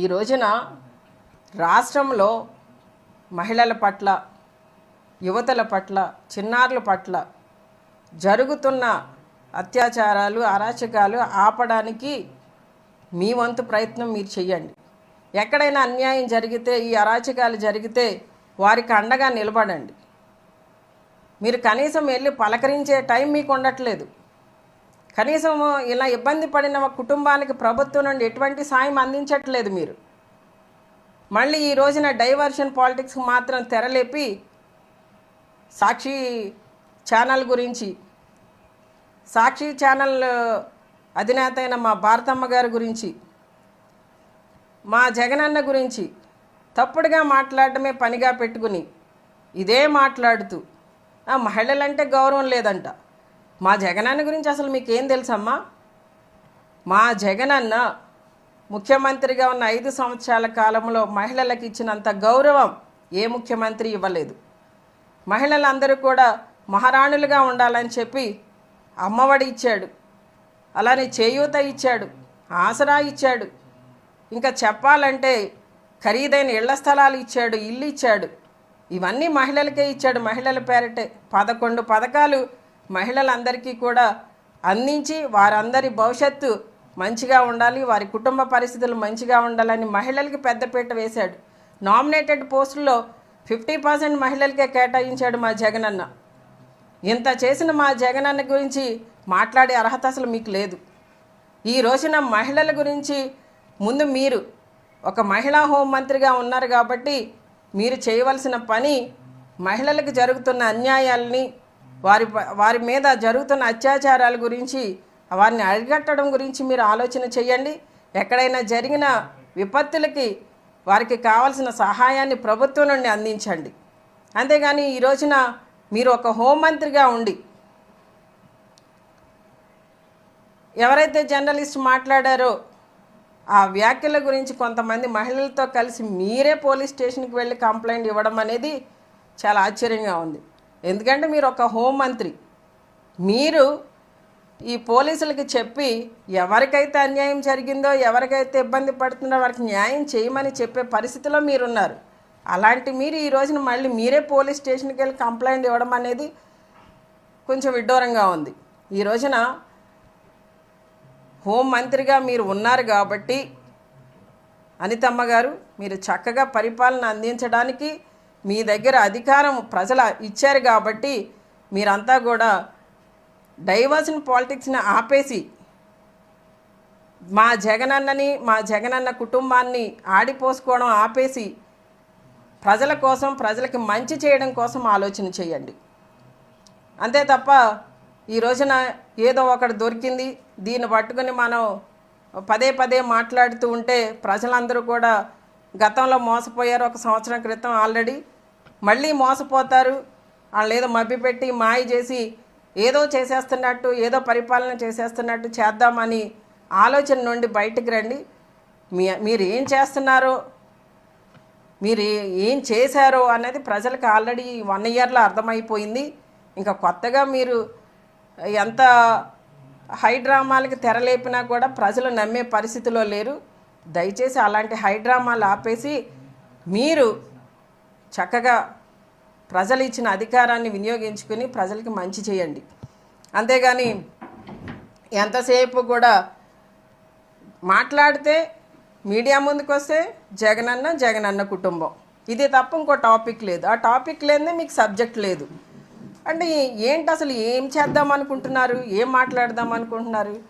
ఈ రోజున రాష్ట్రంలో మహిళల పట్ల యువతల పట్ల చిన్నారుల పట్ల జరుగుతున్న అత్యాచారాలు అరాచకాలు ఆపడానికి మీ వంతు ప్రయత్నం మీరు చేయండి ఎక్కడైనా అన్యాయం జరిగితే ఈ అరాచకాలు జరిగితే వారికి అండగా నిలబడండి. మీరు కనీసం వెళ్ళి పలకరించే టైం మీకు ఉండట్లేదు. కనీసం ఇలా ఇబ్బంది పడిన ఒక కుటుంబానికి ప్రభుత్వం నుండి ఎటువంటి సాయం అందించట్లేదు మీరు. మళ్ళీ ఈ రోజున డైవర్షన్ పాలిటిక్స్ మాత్రం తెరలేపి సాక్షి ఛానల్ గురించి సాక్షి ఛానల్ అధినేత అయిన మా భారతమ్మ గారి గురించి మా జగనన్న గురించి తప్పుడుగా మాట్లాడటమే పనిగా పెట్టుకుని ఇదే మాట్లాడుతూ మహిళలంటే గౌరవం లేదంట. మా జగనన్న గురించి అసలు మీకేం తెలుసమ్మా? మా జగనన్న ముఖ్యమంత్రిగా ఉన్న ఐదు సంవత్సరాల కాలంలో మహిళలకు ఇచ్చినంత గౌరవం ఏ ముఖ్యమంత్రి ఇవ్వలేదు. మహిళలందరూ కూడా మహారాణులుగా ఉండాలని చెప్పి అమ్మఒడి ఇచ్చాడు. అలానే చేయూత ఇచ్చాడు. ఆసరా ఇచ్చాడు. ఇంకా చెప్పాలంటే ఖరీదైన ఇళ్ళ స్థలాలు ఇచ్చాడు ఇల్లు ఇచ్చాడు. ఇవన్నీ మహిళలకే ఇచ్చాడు. మహిళల పేరటే పదకొండు పథకాలు మహిళలందరికీ కూడా అందించి వారందరి భవిష్యత్తు మంచిగా ఉండాలి వారి కుటుంబ పరిస్థితులు మంచిగా ఉండాలని మహిళలకి పెద్దపీట వేశాడు. నామినేటెడ్ పోస్టుల్లో ఫిఫ్టీ పర్సెంట్ మహిళలకే కేటాయించాడు మా జగనన్న. ఇంత చేసిన మా జగనన్న గురించి మాట్లాడే అర్హత అసలు మీకు లేదు. ఈ రోజున మహిళల గురించి ముందు మీరు ఒక మహిళా హోంమంత్రిగా ఉన్నారు కాబట్టి మీరు చేయవలసిన పని మహిళలకు జరుగుతున్న అన్యాయాలని వారి వారి మీద జరుగుతున్న అత్యాచారాల గురించి వారిని అరికట్టడం గురించి మీరు ఆలోచన చేయండి. ఎక్కడైనా జరిగిన విపత్తులకి వారికి కావాల్సిన సహాయాన్ని ప్రభుత్వం నుండి అందించండి. అంతేగాని ఈ రోజున మీరు ఒక హోంమంత్రిగా ఉండి ఎవరైతే జర్నలిస్ట్ మాట్లాడారో ఆ వ్యాఖ్యల గురించి కొంతమంది మహిళలతో కలిసి మీరే పోలీస్ స్టేషన్కి వెళ్ళి కంప్లైంట్ ఇవ్వడం అనేది చాలా ఆశ్చర్యంగా ఉంది. ఎందుకంటే మీరు ఒక హోంమంత్రి మీరు ఈ పోలీసులకి చెప్పి ఎవరికైతే అన్యాయం జరిగిందో ఎవరికైతే ఇబ్బంది పడుతుందో వారికి న్యాయం చేయమని చెప్పే పరిస్థితిలో మీరున్నారు. అలాంటి మీరు ఈ రోజున మళ్ళీ మీరే పోలీస్ స్టేషన్కి వెళ్ళి కంప్లైంట్ ఇవ్వడం అనేది కొంచెం విడ్డూరంగా ఉంది. ఈ రోజున హోంమంత్రిగా మీరు ఉన్నారు కాబట్టి అనితమ్మ గారు మీరు చక్కగా పరిపాలన అందించడానికి మీ దగ్గర అధికారం ప్రజల ఇచ్చారు కాబట్టి మీరంతా కూడా డైవర్షన్ పాలిటిక్స్ని ఆపేసి మా జగనన్నని మా జగనన్న కుటుంబాన్ని ఆడిపోసుకోవడం ఆపేసి ప్రజల కోసం ప్రజలకి మంచి చేయడం కోసం ఆలోచన చేయండి. అంతే తప్ప ఈ రోజున ఏదో ఒకటి దొరికింది దీన్ని పట్టుకుని మనం పదే పదే మాట్లాడుతూ ఉంటే ప్రజలందరూ కూడా గతంలో మోసపోయారు ఒక సంవత్సరం క్రితం ఆల్రెడీ. మళ్ళీ మోసపోతారు. వాళ్ళు ఏదో మభ్యపెట్టి మాయ చేసి ఏదో చేసేస్తున్నట్టు ఏదో పరిపాలన చేసేస్తున్నట్టు చేద్దామని ఆలోచన నుండి బయటికి రండి. మీ మీరు ఏం చేస్తున్నారో? మీరు ఏం చేశారో అనేది ప్రజలకు ఆల్రెడీ వన్ ఇయర్లో అర్థమైపోయింది. ఇంకా కొత్తగా మీరు ఎంత హై డ్రామాలకి తెరలేపినా కూడా ప్రజలు నమ్మే పరిస్థితిలో లేరు. దయచేసి అలాంటి హైడ్రామాలు ఆపేసి మీరు చక్కగా ప్రజలు ఇచ్చిన అధికారాన్ని వినియోగించుకుని ప్రజలకి మంచి చేయండి. అంతేగాని ఎంతసేపు కూడా మాట్లాడితే మీడియా ముందుకు వస్తే జగనన్న జగనన్న కుటుంబం. ఇది తప్ప ఇంకో టాపిక్ లేదు. ఆ టాపిక్ లేదే మీకు సబ్జెక్ట్ లేదు. అంటే ఏంటి అసలు ఏం చేద్దాం అనుకుంటున్నారు? ఏం మాట్లాడదాం అనుకుంటున్నారు?